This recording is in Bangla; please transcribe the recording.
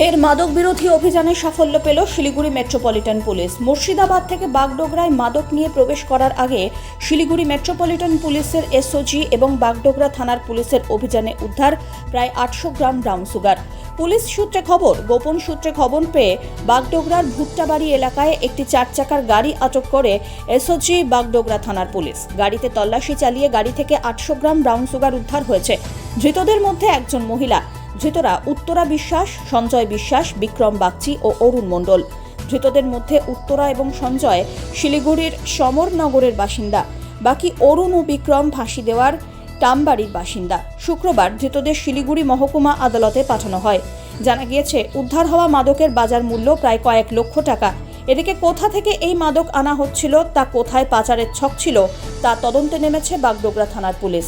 ফের মাদক বিরোধী অভিযানে সাফল্য পেল শিলিগুড়ি মেট্রোপলিটন পুলিশ। মুর্শিদাবাদ থেকে বাগডোগরায় মাদক নিয়ে প্রবেশ করার আগে শিলিগুড়ি মেট্রোপলিটন পুলিশের এসওজি এবং বাগডোগরা থানার পুলিশের অভিযানে উদ্ধার প্রায় আটশো গ্রাম ব্রাউন সুগার। পুলিশ সূত্রে খবর, গোপন সূত্রে খবর পেয়ে বাগডোগরার ভুট্টাবাড়ি এলাকায় একটি চার চাকার গাড়ি আটক করে এসওজি বাগডোগরা থানার পুলিশ। গাড়িতে তল্লাশি চালিয়ে গাড়ি থেকে আটশো গ্রাম ব্রাউন সুগার উদ্ধার হয়েছে। ধৃতদের মধ্যে একজন মহিলা। ধৃতরা উত্তরা বিশ্বাস, সঞ্জয় বিশ্বাস, বিক্রম বাগচি ও অরুণ মণ্ডল। ধৃতদের মধ্যে উত্তরা এবং সঞ্জয় শিলিগুড়ির সমরনগরের বাসিন্দা। বাকি অরুণ ও বিক্রম ফাঁসি দেওয়ার টামবাড়ির বাসিন্দা। শুক্রবার ধৃতদের শিলিগুড়ি মহকুমা আদালতে পাঠানো হয়। জানা গিয়েছে, উদ্ধার হওয়া মাদকের বাজার মূল্য প্রায় কয়েক লক্ষ টাকা। এদিকে কোথা থেকে এই মাদক আনা হচ্ছিল, তা কোথায় পাচারের ছক ছিল, তা তদন্তে নেমেছে বাগডোগরা থানার পুলিশ।